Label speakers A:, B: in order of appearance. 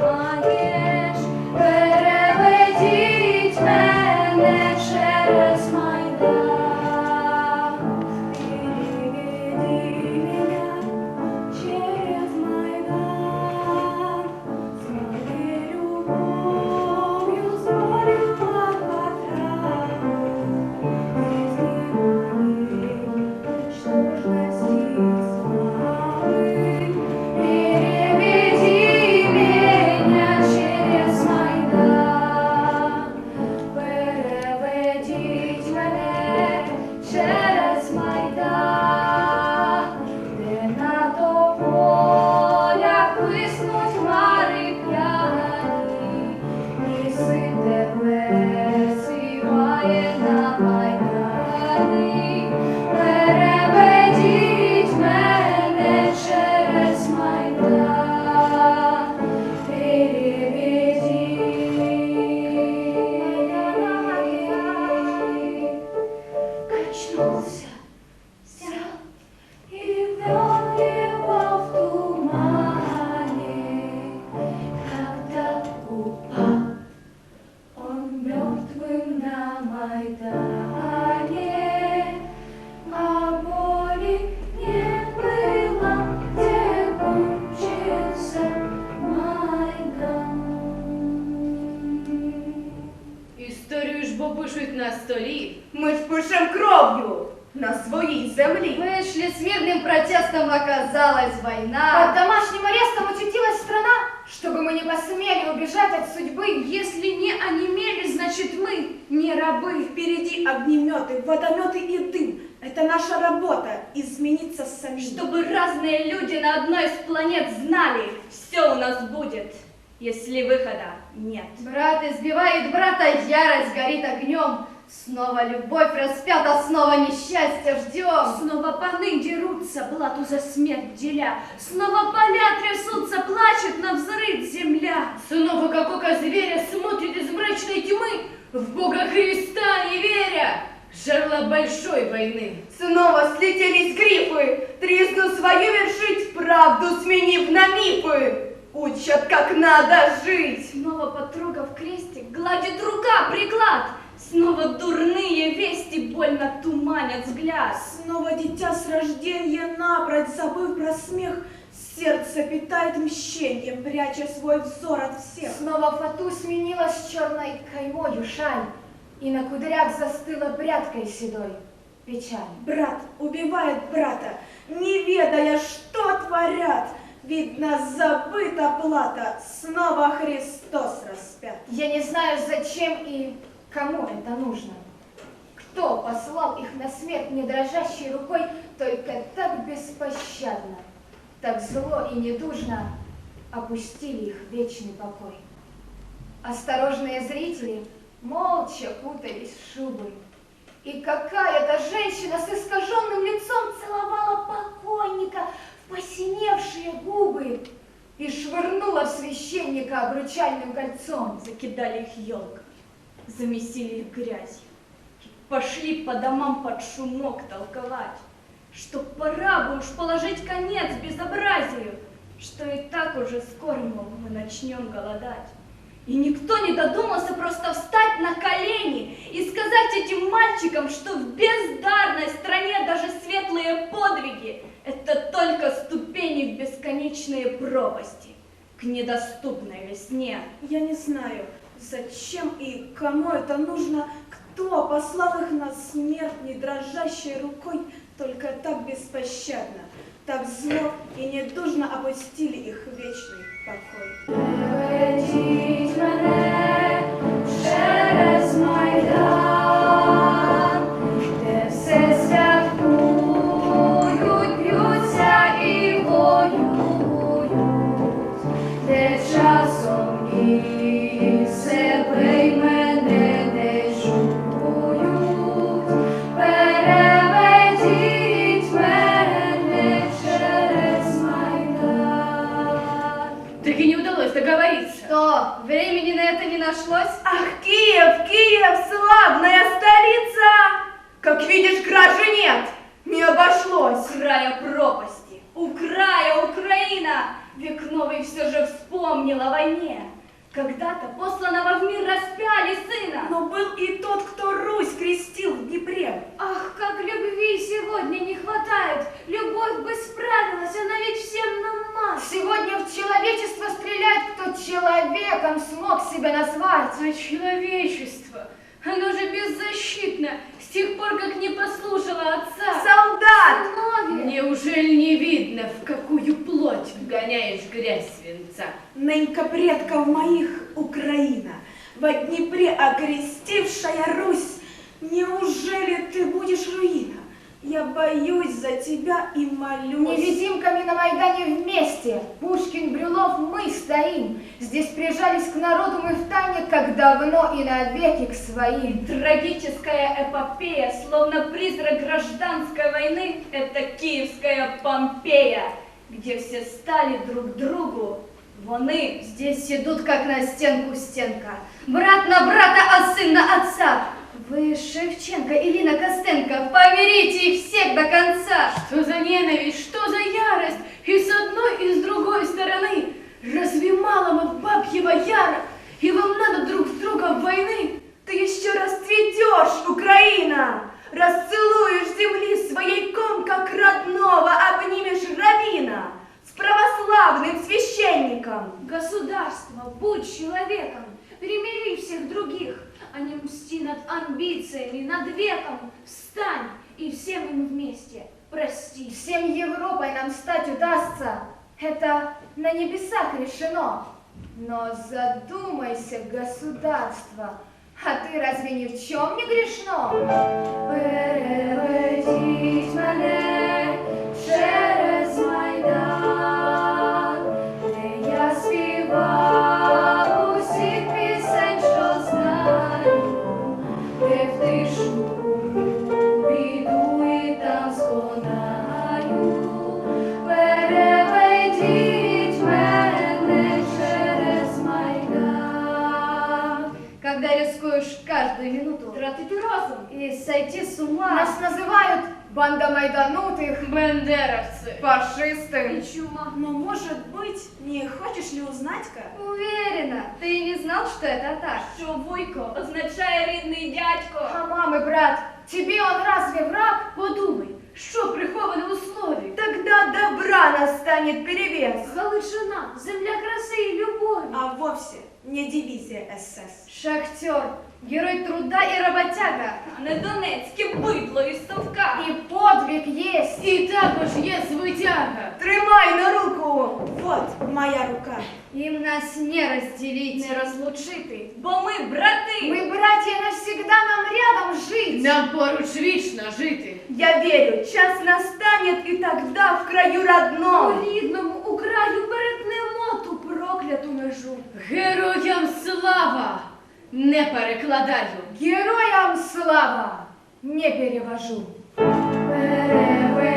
A: Why? Протестом, оказалась
B: Под
A: война.
B: домашним арестом очутилась страна, чтобы мы не посмели убежать от судьбы.
C: Если не онемели, значит мы не рабы.
D: Впереди огнеметы, водометы и дым. Это наша работа – измениться самим.
C: Чтобы разные люди на одной из планет знали, все у нас будет, если выхода нет.
A: Брат избивает брата, ярость горит огнем. Снова любовь распята, снова несчастье ждем.
C: Снова паны дерутся, блату за смерть деля. Снова поля трясутся, плачет на взрыв земля.
A: Снова как око зверя смотрит из мрачной тьмы, в Бога Христа не веря. Жерла большой войны.
D: Снова слетелись грифы, тризну свою вершить, правду сменив на мифы. Учат, как надо жить.
C: Снова потрогав крестик, гладит рука приклад. Снова дурные вести больно туманят взгляд.
D: Снова дитя с рождения напрочь, забыв про смех, сердце питает мщением, пряча свой взор от всех.
B: Снова фату сменилась черной каймою шаль, и на кудрях застыла прядкой седой печаль.
D: Брат убивает брата, не ведая, что творят. Видно, забыта плата, снова Христос распят.
B: Я не знаю, зачем и кому это нужно. Кто послал их на смерть не дрожащей рукой, только так беспощадно, так зло и недужно опустили их в вечный покой. Осторожные зрители молча кутались в шубы, и какая-то женщина с искаженным лицом целовала покойника в посиневшие губы и швырнула в священника обручальным кольцом.
C: Закидали их елкой, замесили их грязью. Пошли по домам под шумок толковать, что пора бы уж положить конец безобразию, что и так уже скоро, мы начнем голодать. И никто не додумался просто встать на колени и сказать этим мальчикам, что в бездарной стране даже светлые подвиги – это только ступени в бесконечные пропасти к недоступной весне.
D: Я не знаю, зачем и кому это нужно, кто послал их на смерть не дрожащей рукой, только так беспощадно, так зло и недужно опустили их в вечный покой.
A: Это не нашлось?
D: Ах, Киев, Киев, славная столица! Как видишь, кражи нет, не обошлось.
C: края пропасти, у края Украина, век новый все же вспомнил о войне. Когда-то посланного в мир распяли сына.
D: Но был и тот, кто Русь крестил в Днепре.
B: Ах, как любви сегодня не хватает! Любовь бы справилась, она ведь всем нам мать! Сегодня в человечество стреляет, кто человеком смог себя назвать!
C: А человечество, оно же беззащитно с тех пор, как не послушало отца.
D: Солдат!
B: Сыновья!
C: Неужели не видно, в какую плоть вгоняешь грязь свинца?
D: Нынька предков моих Украина, во Днепре окрестившая Русь, неужели ты будешь руина? Я боюсь за тебя и молюсь.
B: Невидимками на Майдане вместе, Пушкин, Брюлов, мы стоим. Здесь прижались к народу мы в тайне, как давно и навеки к своим.
C: Трагическая эпопея, словно призрак гражданской войны, это киевская Помпея, где все стали друг другу вони.
A: Здесь идут как на стенку стенка. Брат на брата, а сын на отца. Вы Шевченко, Илина Костенко, помирите их всех до конца.
C: Что за ненависть, что за ярость, и с одной, и с другой стороны. Разве мало вот бабьего яра, и вам надо друг с другом войны?
D: Ты еще расцветешь, Украина! Расцелуешь православным священником.
B: Государство, будь человеком, перемири всех других, а не мсти на
E: над амбициями, над веком. Встань и всем им вместе прости.
C: Всем Европой нам стать удастся, это на небесах решено. Но задумайся, государство, а ты разве ни в чем не грешно? Переведіть
A: сойти с ума.
C: Нас называют банда майданутых,
A: бендеровцы.
C: фашисты.
E: И чума.
D: Но, может быть, не хочешь ли узнать-ка?
A: Уверена, ты не знал, что это так?
E: Що Вуйко означає рідний дядько.
C: А мамы, брат, тебе он разве враг?
A: Подумай, що приховане у слові?
D: Тогда добра настанет перевес,
E: Галичина, земля краси і любові.
D: а вовсе не дивизия СС.
A: Шахтер, герой труда и работяга.
E: А не Донецьке бидло із совка.
C: И подвиг есть.
A: І також є звитяга.
D: Тримай на руку! Вот моя рука.
A: Им нас не разделить.
E: Не розлучити, бо ми брати.
C: Мы, братья, навсегда нам рядом жить.
A: Нам поруч вічно жити.
D: Я верю, час настанет, и тогда в краю
E: У
D: родном
E: рідному у краю перетнемо ту прокляту межу.
A: Героям слава! Не перекладаю.
C: Героям слава! Не перевожу. Переведіть